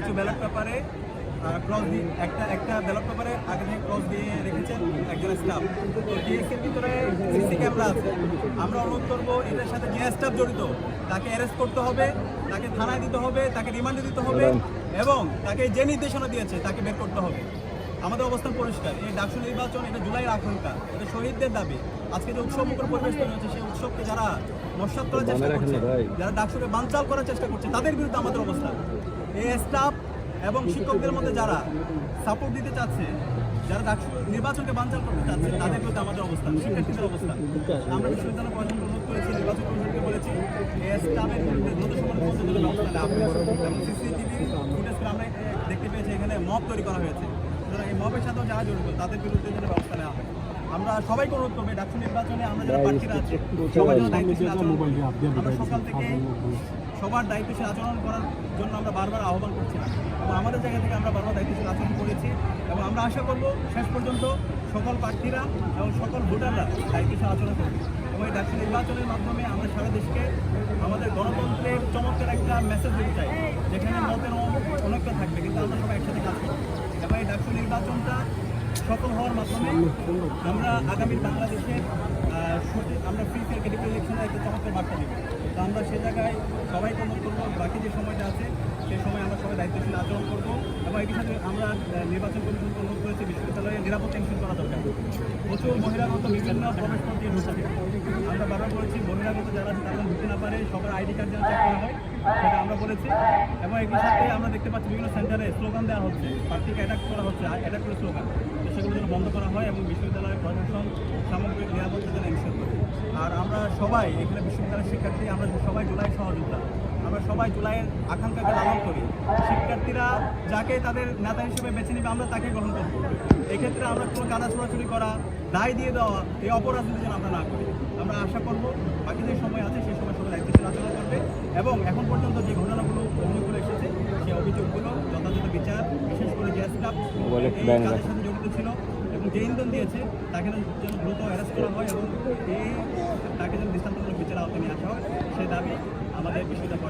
কিছু ব্যালট পেপারে ক্রস দিয়ে একটা একটা ব্যালট পেপারে আগে থেকে ক্রস দিয়ে রেখেছেন একজন স্টাফ তো ডিএক্সের ভিতরে সিসি ক্যামেরা আছে। আমরা অনুরোধ করব এটার সাথে যে স্টাফ জড়িত তাকে অ্যারেস্ট করতে হবে তাকে থানায় দিতে হবে তাকে রিমান্ডে দিতে হবে এবং তাকে যে নির্দেশনা দিয়েছে তাকে বের করতে হবে। আমাদের অবস্থান পরিষ্কার। এই ডাকসু নির্বাচন এটা জুলাইয়ের আকাঙ্ক্ষা। এটা শহীদদের দাবি। আজকে যে উৎসব মুখর পরিবেশ তৈরি হচ্ছে সেই উৎসবকে যারা নস্বাত করার চেষ্টা করছে যারা ডাকসুকে বানচাল করার চেষ্টা করছে তাদের বিরুদ্ধে আমাদের অবস্থান। স্টাফ এবং শিক্ষকদের মধ্যে যারা সাপোর্ট দিতে চাচ্ছে, যারা নির্বাচনকে বানচাল করতে চাচ্ছে, তাদের বিরুদ্ধে আমাদের অবস্থান, শিক্ষার্থীদের অবস্থান। আমরা বিশ্ববিদ্যালয় প্রশাসন অনুরোধ করেছি, নির্বাচন কমিশনকে বলেছি স্টাফের বিরুদ্ধে দ্রুত সময় আমরা দেখতে পেয়েছি, এখানে মব তৈরি করা হয়েছে। সুতরাং এই মবের সাথেও যারা জড়িত, তাদের বিরুদ্ধে ব্যবস্থা নেওয়া হয়। আমরা সবাইকে অনুরোধ করব ডাকসু নির্বাচনে আমরা যারা প্রার্থীরা আছি সবাই যেন দায়িত্বশীল আচরণ। আমরা সকাল থেকে সবার দায়িত্বশীল আচরণ করার জন্য আমরা বারবার আহ্বান করছিলাম এবং আমাদের জায়গা থেকে আমরা বারবার দায়িত্বশীল আচরণ করেছি এবং আমরা আশা করব শেষ পর্যন্ত সকল প্রার্থীরা এবং সকল ভোটাররা দায়িত্বশীল আচরণ করবে এবং এই ডাকসু নির্বাচনের মাধ্যমে আমরা সারা দেশকে আমাদের গণতন্ত্রের চমৎকার একটা মেসেজ দিতে চাই যেখানে মতের অনেকটা থাকবে কিন্তু আমরা সবাই একসাথে কাজ করব এবং এই ডাকসু নির্বাচনটা সফল হওয়ার মাধ্যমে আমরা আগামী সঠিক- আমরা ফ্রি ফেয়ার ক্যাটেগরি ইলেকশনের একটা চমৎকার বার্তা দেবো। তো আমরা সে জায়গায় সবাই অনুরোধ করব, বাকি যে সময়টা আছে, সে সময় আমরা সবাই দায়িত্বশীল আচরণ করব এবং একই সাথে আমরা নির্বাচন কমিশনকে অনুরোধ করেছি বিশ্ববিদ্যালয়ে নিরাপত্তা ইনশিওর করা দরকার। প্রচুর বহিরাগত বিভিন্ন প্রবেশ পথ দিয়ে। ঢুকছে আমরা বারবার বলেছি বহিরাগত যারা আছে তারা ঢুকতে না পারে, সবার আইডি কার্ড যেন চেক করা হয়, সেটা আমরা বলেছি। এবং একই সাথে আমরা দেখতে পাচ্ছি বিভিন্ন সেন্টারে স্লোগান দেওয়া হচ্ছে প্রার্থীকে অ্যাটাক করা হচ্ছে অ্যাটাক করে স্লোগান বন্ধ করা হয় এবং বিশ্ববিদ্যালয়ের প্রশাসন সামগ্রিক নিরাপত্তা যেন এনশিওর করে। আর আমরা সবাই এখানে বিশ্ববিদ্যালয়ের শিক্ষার্থী আমরা সবাই জুলাই সহযোগিতা আমরা সবাই জুলাইয়ের আকাঙ্ক্ষাকে লালন করি। শিক্ষার্থীরা যাকে তাদের নেতা হিসেবে বেছে নেবে আমরা তাকে গ্রহণ করব। এক্ষেত্রে আমরা কোনো কাদা ছোড়াছুড়ি করা দায় দিয়ে দেওয়া এই অপরাধগুলি যেন আমরা না করি। আমরা আশা করব বাকি যে সময় আছে সেই সময় সবাই দায়িত্বশীল আচরণ করবে এবং এখন পর্যন্ত যে ঘটনাগুলো অভিযোগগুলো এসেছে সেই অভিযোগগুলো যথাযথ বিচার বিশেষ করে যে স্টাফ এই কাজের সাথে জড়িত ছিল। এবং যে ইন্ধন দিয়েছে, তাকে যেন দ্রুত অ্যারেস্ট করা হয় এবং এই তাকে যেন দৃষ্টান্তমূলক বিচার আওতায় নিয়ে আসা হয়, সে দাবি আমাদের বিশ্ববিদ্যালয়